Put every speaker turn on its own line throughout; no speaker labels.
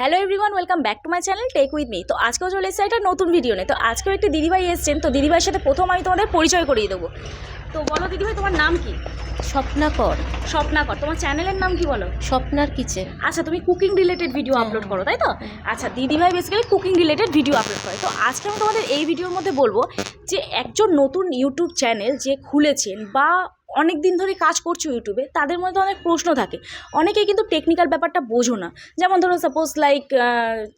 Hello everyone welcome back to my channel tech with me তো আজকেও চলে এসেছে একটা নতুন ভিডিও নিয়ে। তো আজকেও একটি দিদিভাই এসেছেন। তো দিদিভাইয়ের সাথে প্রথম আমি তোমাদের পরিচয় করিয়ে দেবো। তো বলো দিদিভাই তোমার নাম কি?
স্বপ্নাকর
স্বপ্নাকর তোমার চ্যানেলের নাম কি বলো?
স্বপ্নার কিচেন।
আচ্ছা তুমি কুকিং রিলেটেড ভিডিও
হ্যাঁ,
আপলোড করো তাই তো? আচ্ছা দিদিভাই basically cooking related video upload করে। তো আজকে আমি তোমাদের এই ভিডিওর মধ্যে বলব যে একজন নতুন ইউটিউব চ্যানেল যে খুলেছেন বা অনেক দিন ধরে কাজ করছ ইউটিউবে, তাদের মধ্যে অনেক প্রশ্ন থাকে। অনেকে কিন্তু টেকনিক্যাল ব্যাপারটা বোঝো না। যেমন ধরো সাপোজ লাইক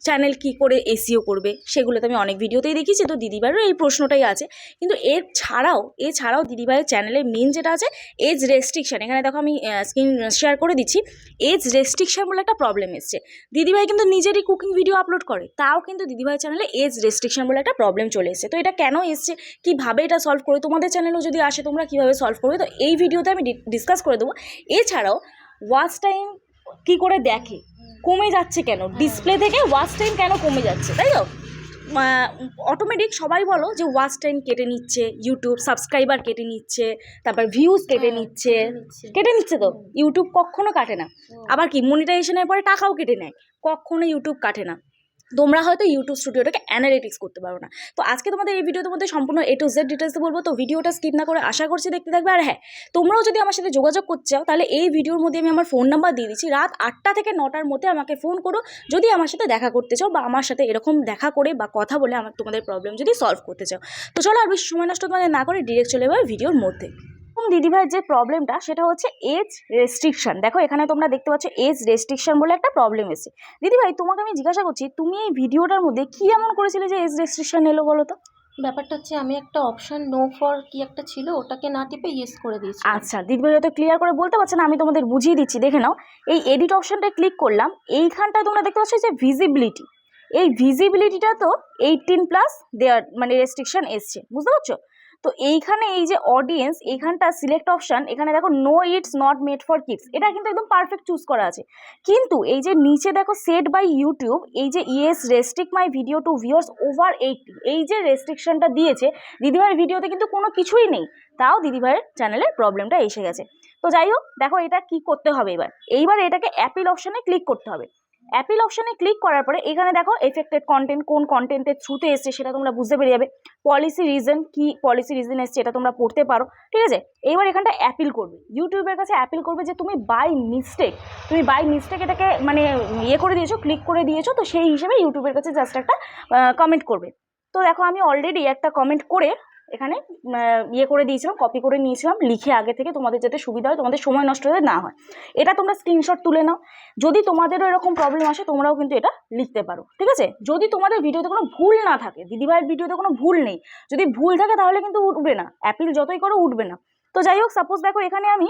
চ্যানেল কি করে এসিও করবে সেগুলো তো আমি অনেক ভিডিওতেই দেখিয়েছি, তো দিদিভাইয়েরও এই প্রশ্নটাই আছে। কিন্তু এর ছাড়াও এছাড়াও দিদিভাইয়ের চ্যানেলের মেন যেটা আছে এজ রেস্ট্রিকশন এখানে দেখো আমি স্ক্রিন শেয়ার করে দিচ্ছি এজ রেস্ট্রিকশন বলে একটা প্রবলেম এসছে। দিদিভাই কিন্তু নিজেরই কুকিং ভিডিও আপলোড করে, তাও কিন্তু দিদিভাই চ্যানেলে এজ রেস্ট্রিকশন বলে একটা প্রবলেম চলে এসেছে। তো এটা কেন এসছে? কীভাবে এটা সলভ করে? তোমাদের চ্যানেলেও যদি আসে, তোমরা কীভাবে সলভ করবে? তো এই ভিডিওতে আমি ডিসকাস করে দেবো। এছাড়াও ওয়াচ টাইম কী করে দেখে কমে যাচ্ছে কেন? ডিসপ্লে থেকে ওয়াচ টাইম কেন কমে যাচ্ছে তাই তো? অটোমেটিক সবাই বলো যে ওয়াচ টাইম কেটে নিচ্ছে ইউটিউব সাবস্ক্রাইবার কেটে নিচ্ছে তারপর ভিউজ কেটে নিচ্ছে। কেটে নিচ্ছে। তো? ইউটিউব কখনো কাটে না। আবার কি মনিটাইজেশনের পরে টাকাও কেটে নেয়। কখনো ইউটিউব কাটে না। তোমরা হয়তো ইউটিউব স্টুডিওটাকে অ্যানালিটিক্স করতে পারো না। তো আজকে তোমাদের এই ভিডিওতে মধ্যে সম্পূর্ণ এ টু জেড ডিটেলসে বলব। তো ভিডিওটা স্কিপ না করে আশা করছি দেখতে থাকবে। আর হ্যাঁ তোমরাও যদি আমার সাথে যোগাযোগ করতে চাও, তাহলে এই ভিডিওর মধ্যে আমি আমার ফোন নাম্বার দিয়ে দিচ্ছি। রাত আটটা থেকে নটার মধ্যে আমাকে ফোন করো। যদি আমার সাথে দেখা করতে চাও বা আমার সাথে এরকম দেখা করে বা কথা বলে আমার তোমাদের প্রবলেম যদি সলভ করতে চাও। তো চলো আর বেশি সময় নষ্ট তোমাদের না করে ডিরেক্ট চলে যাবে ভিডিওর মধ্যে। দিদিভাইয়ের যে প্রবলেমটা সেটা হচ্ছে এজ রেস্ট্রিকশন দেখো এখানে তোমরা দেখতে পাচ্ছ এজ রেস্ট্রিকশন বলে একটা প্রবলেম এসেছে। দিদিভাই তোমাকে আমি জিজ্ঞাসা করছি তুমি এই ভিডিওটার মধ্যে কি এমন করেছিলে যে এজ রেস্ট্রিকশন এলো বলো তো?
ব্যাপারটা হচ্ছে আমি একটা অপশন নো ফর কি একটা ছিল ওটাকে না টিপে ইয়েস করে দিয়েছি।
আচ্ছা দিদিভাই হয়তো ক্লিয়ার করে বলতে পারছে না আমি তোমাদের বুঝিয়ে দিচ্ছি। দেখে নাও এই এডিট অপশনটা ক্লিক করলাম এইখানটা তোমরা দেখতে পাচ্ছ যে ভিজিবিলিটি এই ভিজিবিলিটিটা তো এইটিন প্লাস দেয়ার মানে রেস্ট্রিকশন এসছে বুঝতে পারছ? তো এইখানে এই যে অডিয়েন্স এইখানটা সিলেক্ট অপশান এখানে দেখো no it's not made for kids এটা কিন্তু একদম পারফেক্ট চুজ করা আছে। কিন্তু এই যে নিচে দেখো সেট বাই ইউটিউব এই যে yes restrict my video to viewers over eighty এই যে রেস্ট্রিকশনটা দিয়েছে, দিদিভাইয়ের ভিডিওতে কিন্তু কোনো কিছুই নেই, তাও দিদিভাইয়ের চ্যানেলের প্রবলেমটা এসে গেছে। তো যাই হোক, দেখো এটা কি করতে হবে এবার? এইবার এটাকে অ্যাপিল অপশানে ক্লিক করতে হবে। অ্যাপিল অপশনে ক্লিক করার পরে এখানে দেখো এফেক্টেড কন্টেন্ট কোন কন্টেন্টের থ্রুতে এসছে সেটা তোমরা বুঝতে পেরে যাবে। পলিসি রিজন কি পলিসি রিজন এসছে এটা তোমরা পড়তে পারো, ঠিক আছে? এইবার এখানটা অ্যাপিল করবে। ইউটিউবের কাছে অ্যাপিল করবে যে তুমি বাই মিস্টেক তুমি বাই মিস্টেক এটাকে মানে ইয়ে করে দিয়েছ ক্লিক করে দিয়েছ, তো সেই হিসেবে ইউটিউবের কাছে জাস্ট একটা কমেন্ট করবে। তো দেখো আমি অলরেডি একটা কমেন্ট করে এখানে ইয়ে করে দিয়েছিলাম কপি করে নিয়েছিলাম, লিখে আগে থেকে তোমাদের যাতে সুবিধা হয়, তোমাদের সময় নষ্ট যাতে না হয়। এটা তোমরা স্ক্রিনশট তুলে নাও। যদি তোমাদেরও এরকম প্রবলেম আসে, তোমরাও কিন্তু এটা লিখতে পারো, ঠিক আছে? যদি তোমাদের ভিডিওতে কোনো ভুল না থাকে, দিদিভাইয়ের ভিডিওতে কোনো ভুল নেই, যদি ভুল থাকে তাহলে কিন্তু উঠবে না অ্যাপিল যতই করো উঠবে না। তো যাই হোক সাপোজ দেখো এখানে আমি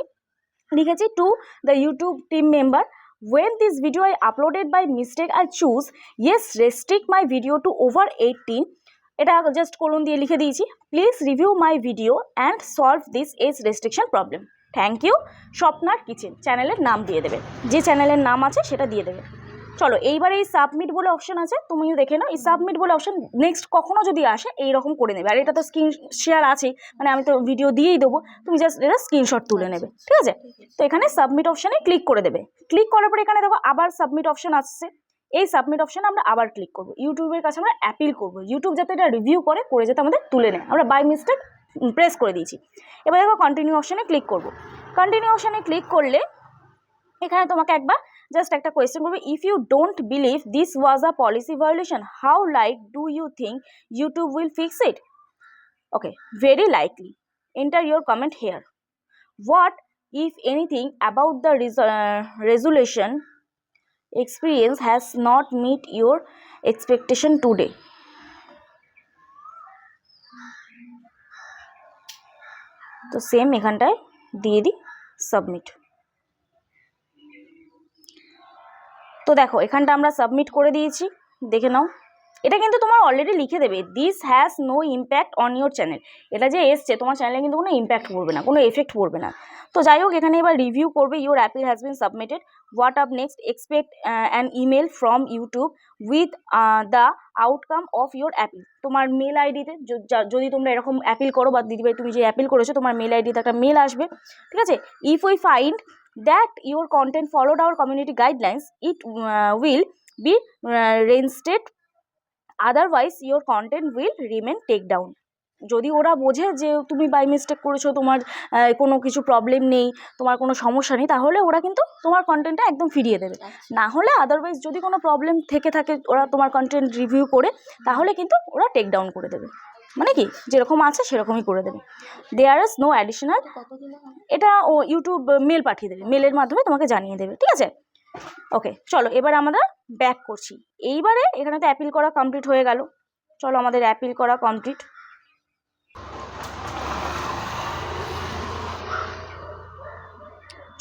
লিখেছি to the YouTube team member when this video i uploaded by mistake i choose, yes, restrict my video to over 18 এটা জাস্ট কোলন দিয়ে লিখে দিয়েছি। Please review my video and solve this age restriction problem thank you স্বপ্নার kitchen, চ্যানেলের নাম দিয়ে দেবে। যে চ্যানেলের নাম আছে সেটা দিয়ে দেবে। চলো, এইবার এই সাবমিট বলে অপশন আছে, তুমিও দেখে নাও। এই সাবমিট বলে অপশন নেক্সট কখনো যদি আসে এই রকম করে নেবে। আর এটা তো স্ক্রিন শেয়ার আছে মানে আমি তো ভিডিও দিয়েই দেবো। তুমি জাস্ট এটা স্ক্রিনশট তুলে নেবে, ঠিক আছে? তো এখানে সাবমিট অপশানে ক্লিক করে দেবে। ক্লিক করার পরে এখানে দেখো আবার সাবমিট অপশন আসছে। এই সাবমিট অপশানে আমরা আবার ক্লিক করব। ইউটিউবের কাছে আমরা অ্যাপিল করব। ইউটিউব যাতে এটা রিভিউ করে করে যাতে আমাদের তুলে নেয়। আমরা বাই মিস্টেক প্রেস করে দিয়েছি। এবার দেখো কন্টিনিউ অপশানে ক্লিক করব। কন্টিনিউ অপশানে ক্লিক করলে এখানে তোমাকে একবার জাস্ট একটা কোয়েশ্চেন করবে if you don't believe this was a policy violation how like do you think YouTube will fix it okay very likely enter your comment here anything about the res- uh, resolution experience has not meet your expectation today তো same এখানটায় দিয়ে দিই submit তো দেখো এখানটা আমরা submit করে দিয়েছি দেখে নাও এটা কিন্তু তোমার অলরেডি লিখে দেবে। This has no impact on your channel এটা যে এসছে, তোমার চ্যানেলে কিন্তু কোনো ইম্প্যাক্ট পড়বে না, কোনো এফেক্ট পড়বে না। তো যাই হোক, এখানে এবার রিভিউ করবে your appeal has been submitted what up next expect an email from YouTube with the outcome of your appeal তোমার মেল আইডিতে যদি তোমরা এরকম অ্যাপিল করো বা দিদিভাই তুমি যে অ্যাপিল করেছ, তোমার মেল আইডিতে একটা মেল আসবে, ঠিক আছে? If we find that your content followed our community guidelines it will be reinstated otherwise your content will remain take down যদি ওরা বোঝে যে তুমি বাই মিস্টেক করেছ তোমার কোনো কিছু প্রবলেম নেই তোমার কোনো সমস্যা নেই তাহলে ওরা কিন্তু তোমার কন্টেন্টটা একদম ফিরিয়ে দেবে।
আচ্ছা।
না হলে আদারওয়াইজ যদি কোনো প্রবলেম থেকে থাকে ওরা তোমার কন্টেন্ট রিভিউ করে তাহলে কিন্তু ওরা টেক ডাউন করে দেবে। মানে কি? যেরকম আছে সেরকমই করে দেবে। দেয়ার ইজ নো অ্যাডিশনাল এটা ও ইউটিউব মেল পাঠিয়ে দেবে। মেলের মাধ্যমে তোমাকে জানিয়ে দেবে ঠিক আছে? ওকে চলো এবার আমরা ব্যাক করছি। এইবারে এখানে তো অ্যাপিল করা কমপ্লিট হয়ে গেল। চলো আমাদের অ্যাপিল করা কমপ্লিট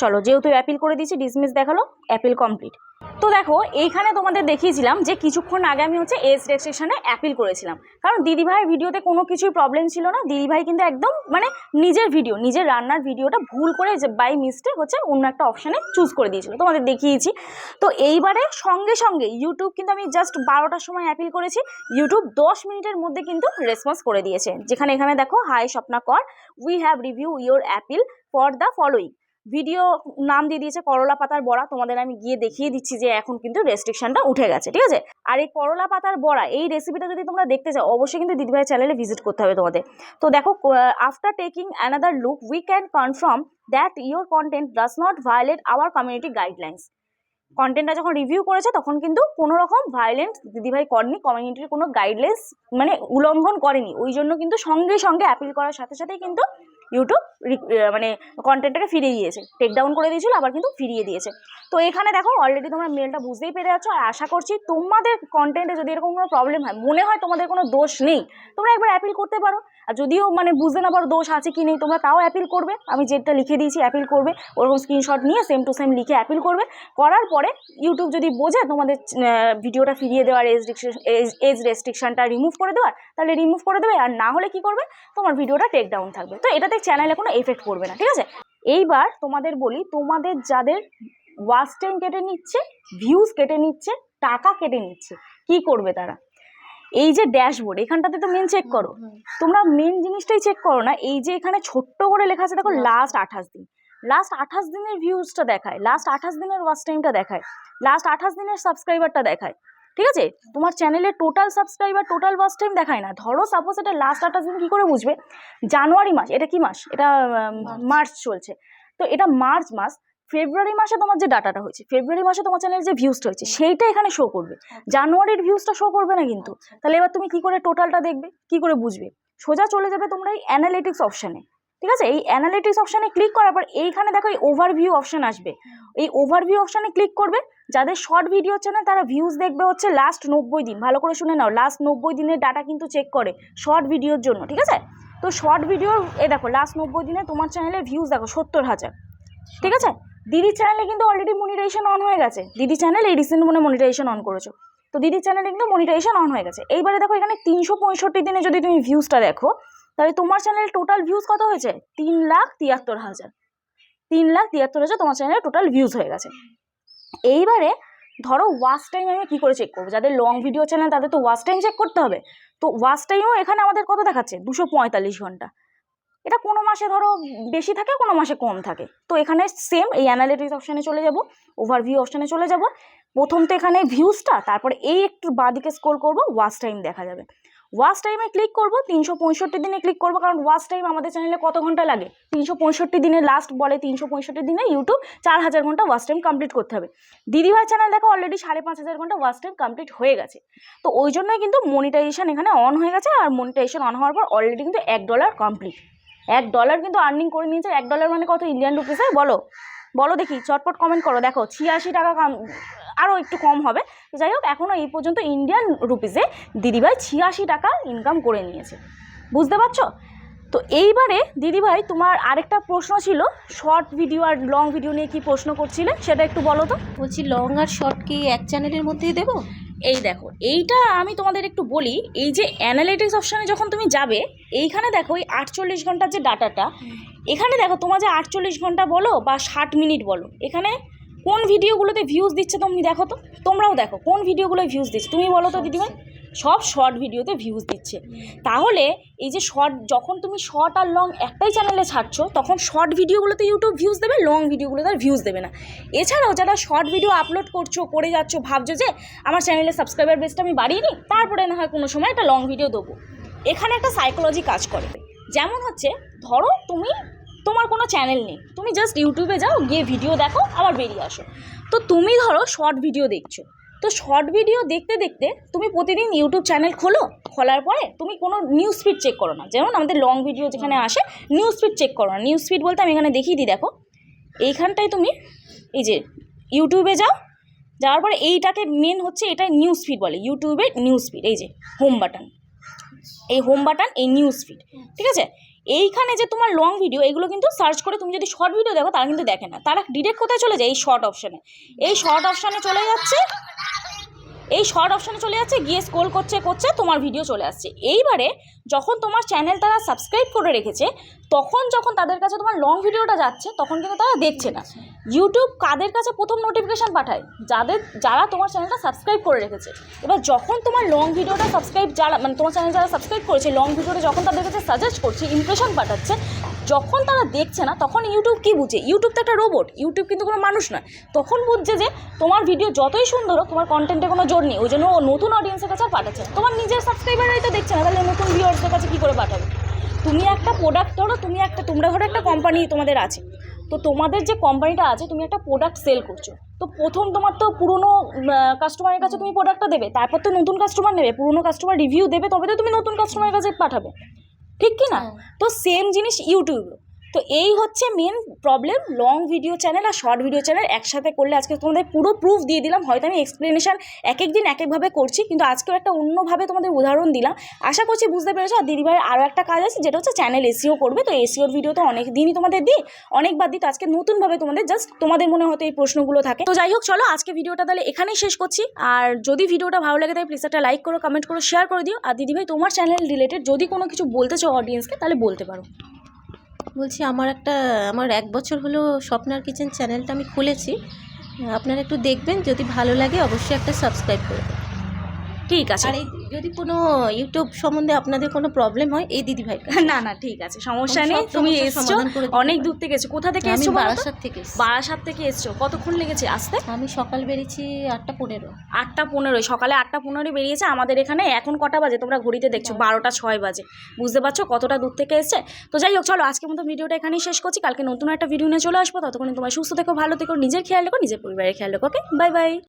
চলো, যেহেতু অ্যাপিল করে দিয়েছি ডিসমিস দেখাল অ্যাপিল কমপ্লিট তো দেখো, এইখানে তোমাদের দেখিয়েছিলাম যে কিছুক্ষণ আগে আমি হচ্ছে এজ রেজিস্ট্রেশনে অ্যাপিল করেছিলাম। কারণ দিদিভাইয়ের ভিডিওতে কোনো কিছুই প্রবলেম ছিল না। দিদিভাই কিন্তু একদম মানে নিজের ভিডিও নিজের রান্নার ভিডিওটা ভুল করে যে বাই মিস্টেক হচ্ছে অন্য একটা অপশানে চুজ করে দিয়েছিল। তোমাদের দেখিয়েছি। তো এইবারে সঙ্গে সঙ্গে ইউটিউব কিন্তু আমি জাস্ট বারোটার সময় অ্যাপিল করেছি। ইউটিউব দশ মিনিটের মধ্যে কিন্তু রেসপন্স করে দিয়েছে। যেখানে এখানে দেখো হাই স্বপ্না কর we have review your appeal for the following video নাম দিয়ে দিয়েছে করলা পাতার বড়া। তোমাদের আমি গিয়ে দেখিয়ে দিচ্ছি যে এখন কিন্তু রেস্ট্রিকশনটা উঠে গেছে, ঠিক আছে? আর এই করলা পাতার বড়া, এই রেসিপিটা যদি তোমরা দেখতে চাও, অবশ্যই কিন্তু দিদিভাইয়ের চ্যানেলে ভিজিট করতে হবে তোমাদের। তো দেখো after taking another look we can confirm that your content does not violate our community guidelines কন্টেন্টটা যখন রিভিউ করেছে, তখন কিন্তু কোনো রকম ভায়োলেন্স দিদিভাই করেনি কমিউনিটির কোনো গাইডলাইন্স মানে উল্লঙ্ঘন করেনি। ওই জন্য কিন্তু সঙ্গে সঙ্গে অ্যাপিল করার সাথে সাথেই কিন্তু ইউটিউব মানে কন্টেন্টটাকে ফিরিয়ে দিয়েছে। টেক ডাউন করে দিয়েছিল, আবার কিন্তু ফিরিয়ে দিয়েছে। তো এখানে দেখো অলরেডি তোমরা মেলটা বুঝতেই পেরে যাচ্ছ, আর আশা করছি তোমাদের কন্টেন্টে যদি এরকম কোনো প্রবলেম হয়, মনে হয় তোমাদের কোনো দোষ নেই, তোমরা একবার অ্যাপিল করতে পারো। আর যদিও মানে বুঝতে না পারো দোষ আছে কি নেই, তোমরা তাও অ্যাপিল করবে। আমি যেটা লিখে দিয়েছি অ্যাপিল করবে। ওরকম স্ক্রিনশট নিয়ে সেম টু সেম লিখে অ্যাপিল করবে। করার পরে ইউটিউব যদি বোঝে তোমাদের ভিডিওটা ফিরিয়ে দেওয়ার এজ এজ এজ রেস্ট্রিকশনটা রিমুভ করে দেওয়ার, তাহলে রিমুভ করে দেবে। আর না হলে কি করবে? তোমার ভিডিওটা টেক ডাউন থাকবে। তো এটাতে চ্যানেলে কোনো এফেক্ট পড়বে না ঠিক আছে? এইবার তোমাদের বলি তোমাদের যাদের ওয়াচ টাইম কেটে নিচ্ছে ভিউজ কেটে নিচ্ছে টাকা কেটে নিচ্ছে কি করবে তারা? এই যে ড্যাশবোর্ড এখানটাতে তো মেন চেক করো। তোমরা মেন জিনিসটাই চেক করো না এই যে এখানে ছোট্ট করে লেখা আছে দেখো লাস্ট আঠাশ দিন। লাস্ট আঠাশ দিনের ভিউজটা দেখায় লাস্ট আঠাশ দিনের ওয়াচ টাইমটা দেখায় লাস্ট আঠাশ দিনের সাবস্ক্রাইবারটা দেখায়। ঠিক আছে? তোমার চ্যানেলে total subscriber total watch time দেখায় না। ধরো সাপোজ এটা লাস্ট আঠাশ দিন কী করে বুঝবে? জানুয়ারি মাস এটা কি মাস? এটা মার্চ চলছে। তো এটা মার্চ মাস ফেব্রুয়ারি মাসে তোমার যে ডাটাটা হয়েছে ফেব্রুয়ারি মাসে তোমার চ্যানেলে যে ভিউজটা হয়েছে সেইটা এখানে শো করবে। জানুয়ারির ভিউজটা শো করবে না কিন্তু।
আচ্ছা।
তাহলে এবার তুমি কি করে টোটালটা দেখবে? কি করে বুঝবে? সোজা চলে যাবে তোমরা এই অ্যানালিটিক্স অপশানে ঠিক আছে? এই অ্যানালিটিক্স অপশানে ক্লিক করার পর এইখানে দেখো এই ওভারভিউ অপশান আসবে। এই ওভারভিউ অপশানে ক্লিক করবে, যাদের শর্ট ভিডিও চ্যানেল তারা ভিউজ দেখবে হচ্ছে লাস্ট নব্বই দিন। ভালো করে শুনে নাও লাস্ট নব্বই দিনের ডাটা কিন্তু চেক করে শর্ট ভিডিওর জন্য, ঠিক আছে? তো শর্ট ভিডিও এ দেখো লাস্ট নব্বই দিনে তোমার চ্যানেলে ভিউজ দেখো, সত্তর হাজার। ঠিক আছে? দিদির চ্যানেলে কিন্তু অলরেডি মনিটাইজেশন অন হয়ে গেছে। দিদি চ্যানেল এই রিসেন্ট মনে মনিটাইজেশন অন করেছ। তো দিদির চ্যানেলে কিন্তু মনিটাইজেশন অন হয়ে গেছে। এইবারে দেখো এখানে তিনশো পঁয়ষট্টি দিনে যদি তুমি ভিউজটা দেখো তাহলে তোমার চ্যানেলের টোটাল ভিউজ কত হয়েছে? তিন লাখ তিয়াত্তর হাজার। তিন লাখ তিয়াত্তর হাজার তোমার চ্যানেলে টোটাল ভিউজ হয়ে গেছে। এইবারে ধরো ওয়াচ টাইম আমি কী করে চেক করব? যাদের লং ভিডিও চ্যানেল তাদের তো ওয়াচ টাইম চেক করতে হবে। তো ওয়াচ টাইমও এখানে আমাদের কত দেখাচ্ছে? দুশো পঁয়তাল্লিশ ঘণ্টা। এটা কোনো মাসে ধরো বেশি থাকে, কোনো মাসে কম থাকে। তো এখানে সেম এই অ্যানালিটিক্স অপশানে চলে যাব ওভারভিউ অপশানে চলে যাব। প্রথম তো এখানে ভিউজটা তারপরে এই একটু বাঁদিকে স্ক্রোল করব ওয়াচ টাইম দেখা যাবে। ওয়াচ টাইমে ক্লিক করব, তিনশো পঁয়ষট্টি দিনে ক্লিক করব, কারণ ওয়াচ টাইম আমাদের চ্যানেলে কত ঘণ্টা লাগে? তিনশো পঁয়ষট্টি দিনে লাস্ট বলে তিনশো পঁয়ষট্টি দিনে ইউটিউব চার হাজার ঘণ্টা ওয়াচ টাইম কমপ্লিট করতে হবে। দিদিভাই চ্যানেল দেখো অলরেডি সাড়ে পাঁচ হাজার ঘণ্টা ওয়াচ টাইম কমপ্লিট হয়ে গেছে। তো ওই জন্যই কিন্তু মনিটাইজেশন এখানে অন হয়ে গেছে আর মনিটাইজেশন অন হওয়ার পর অলরেডি কিন্তু এক ডলার কমপ্লিট এক ডলার কিন্তু আর্নিং করে নিয়েছে, এক ডলার মানে কত? ইন্ডিয়ান রুপিসে বলো। বলো দেখি, চটপট কমেন্ট করো। দেখো, ছিয়াশি টাকা আরও একটু কম হবে। যাই হোক এখনও এই পর্যন্ত ইন্ডিয়ান রুপিসে দিদিভাই ছিয়াশি টাকা ইনকাম করে নিয়েছে। বুঝতে পারছ? তো এইবারে দিদিভাই তোমার আরেকটা প্রশ্ন ছিল শর্ট ভিডিও আর লং ভিডিও নিয়ে কি প্রশ্ন করছিলে? সেটা একটু বলো তো।
বলছি লং আর শর্ট কি এক চ্যানেলের মধ্যেই দেবো?
এই দেখো এইটা আমি তোমাদের একটু বলি এই যে অ্যানালিটিক্স অপশানে যখন তুমি যাবে এইখানে দেখো এই আটচল্লিশ ঘণ্টার যে ডাটাটা এখানে দেখো তোমার যে আটচল্লিশ ঘণ্টা বলো বা ষাট মিনিট বলো এখানে কোন ভিডিওগুলোতে ভিউজ দিচ্ছে তুমি দেখো তো তোমরাও দেখো কোন ভিডিওগুলোয় ভিউজ দিচ্ছে। তুমি বলো তো দিদিভাই সব শর্ট ভিডিওতে ভিউজ দিচ্ছে। তাহলে এই যে শর্ট যখন তুমি শর্ট আর লং একটাই চ্যানেলে ছাড়ছো তখন শর্ট ভিডিওগুলোতে ইউটিউব ভিউজ দেবে লং ভিডিওগুলোতে আর ভিউজ দেবে না। এছাড়াও যারা শর্ট ভিডিও আপলোড করছ করে যাচ্ছ ভাবছ যে আমার চ্যানেলে সাবস্ক্রাইবার বেসটা আমি বাড়িয়ে নিই তারপরে না হয় কোনো সময় একটা লং ভিডিও দেবো। এখানে একটা সাইকোলজি কাজ করে। যেমন হচ্ছে ধরো তুমি তোমার কোনো চ্যানেল নেই। তুমি জাস্ট ইউটিউবে যাও গিয়ে ভিডিও দেখো আবার বেরিয়ে আসো। তো তুমি ধরো শর্ট ভিডিও দেখছ। তো শর্ট ভিডিও দেখতে দেখতে তুমি প্রতিদিন ইউটিউব চ্যানেল খোলো খোলার পরে তুমি কোনো নিউজ ফিড চেক করো না। যেমন আমাদের লং ভিডিও যেখানে আসে নিউজ ফিড চেক করো না। নিউজ ফিড বলতে আমি এখানে দেখিয়ে দিই দেখো। এইখানটায় তুমি এই যে ইউটিউবে যাও যাওয়ার পরে এইটাকে মেন হচ্ছে এটা নিউজ ফিড বলে ইউটিউবের নিউজ ফিড এই যে হোম বাটন এই হোম বাটন এই নিউজ ফিড ঠিক আছে? এইখানে যে তোমার লং ভিডিও এগুলো কিন্তু সার্চ করে তুমি যদি শর্ট ভিডিও দেখো, তারা কিন্তু দেখে না। তারা ডিরেক্ট কোথায় চলে যায়? এই শর্ট অপশানে এই শর্ট অপশানে চলে যাচ্ছে এই শর্ট অপশানে চলে যাচ্ছে, গিয়ে স্ক্রোল করছে করছে, তোমার ভিডিও চলে আসছে। এইবারে যখন তোমার চ্যানেল তারা সাবস্ক্রাইব করে রেখেছে, তখন যখন তাদের কাছে তোমার লং ভিডিওটা যাচ্ছে, তখন কিন্তু তারা দেখছে না। ইউটিউব কাদের কাছে প্রথম নোটিফিকেশান পাঠায়? যাদের, যারা তোমার চ্যানেলটা সাবস্ক্রাইব করে রেখেছে। এবার যখন তোমার লং ভিডিওটা সাবস্ক্রাইব যারা মানে তোমার চ্যানেল যারা সাবস্ক্রাইব করেছে লং ভিডিওটা যখন তাদের কাছে সাজেস্ট করছে ইমপ্রেশন পাঠাচ্ছে যখন তারা দেখছে না, তখন ইউটিউব কি বুঝে? ইউটিউব তো একটা রোবট ইউটিউব কিন্তু কোনো মানুষ নয়। তখন বুঝছে যে তোমার ভিডিও যতই সুন্দর হোক, তোমার কন্টেন্টে কোনো জোর নেই। ওই জন্য ও নতুন অডিয়েন্সের কাছে পাঠাচ্ছে তোমার নিজের সাবস্ক্রাইবাররাই তো দেখছে না, তাহলে নতুন ভিউয়ার্সদের কাছে কী করে পাঠাবে? তুমি একটা প্রোডাক্ট ধরো, তুমি একটা, তোমরা ধরো একটা কোম্পানি তোমাদের আছে। তো তোমাদের যে কোম্পানিটা আছে, তুমি একটা প্রোডাক্ট সেল করছ। তো প্রথম তোমার তো পুরনো কাস্টমারের কাছে তুমি প্রোডাক্টটা দেবে। তারপর তো নতুন কাস্টমার নেবে। পুরনো কাস্টমার রিভিউ দেবে তবে তো তুমি নতুন কাস্টমারের কাছে পাঠাবে। ঠিক কি না
হ্যাঁ।
তো সেম জিনিস ইউটিউব তো এই হচ্ছে main problem long video channel আর শর্ট ভিডিও চ্যানেল একসাথে করলে আজকে তোমাদের পুরো প্রুফ দিয়ে দিলাম। হয়তো আমি এক্সপ্লেনেশন এক এক দিন এক একভাবে করছি, কিন্তু আজকেও একটা অন্যভাবে তোমাদের উদাহরণ দিলাম। আশা করছি বুঝতে পেরেছ। আর দিদিভাইয়ের আরও একটা কাজ আছে, যেটা হচ্ছে চ্যানেল এসিও করবে। তো এসিওর ভিডিও তো অনেক দিনই তোমাদের দিই, অনেকবার দিই। তো আজকে নতুনভাবে তোমাদের জাস্ট তোমাদের মনে হয়তো এই প্রশ্নগুলো থাকে। তো যাই হোক, চলো আজকে ভিডিওটা তাহলে এখানেই শেষ করছি। আর যদি ভিডিওটা ভালো লাগে, তাহলে প্লিজ একটা লাইক করো কমেন্ট করো শেয়ার করে দিও। আর দিদিভাই, তোমার চ্যানেল রিলেটেড যদি কোনো কিছু বলতে চাও অডিয়েন্সকে তাহলে বলতে পারো।
বলছি, আমার একটা, আমার এক বছর হলো স্বপ্নার কিচেন চ্যানেলটা আমি খুলেছি। আপনারা একটু দেখবেন, যদি ভালো লাগে অবশ্যই একটা সাবস্ক্রাইব করবেন
ঠিক আছে।
আর এই যদি কোনো ইউটিউব সম্বন্ধে আপনাদের কোনো প্রবলেম হয় এই দিদি ভাই
না না ঠিক আছে। সমস্যা নেই। তুমি এসছো। অনেক দূর থেকে এসছো। কোথা থেকে এসছো?
বারাসাত থেকে এসেছি।
বারাসাত থেকে এসছো। কতক্ষণ লেগেছে আসতে?
আমি সকাল বেরিয়েছি আটটা পনেরো।
আটটা পনেরোই সকালে আটটা পনেরোই বেরিয়েছে। আমাদের এখানে এখন কটা বাজে? তোমরা ঘড়িতে দেখছ। বারোটা। ছয় বাজে। বুঝতে পারছ কতটা দূর থেকে এসছে? তো যাই হোক চলো আজকের মতো ভিডিওটা এখানেই শেষ করছি। কালকে নতুন একটা ভিডিও নিয়ে চলে আসব। ততক্ষণ তোমার সুস্থ থেকো ভালো থেকো নিজের খেয়াল রেখো নিজের পরিবারের খেয়াল রেখো ওকে? Bye bye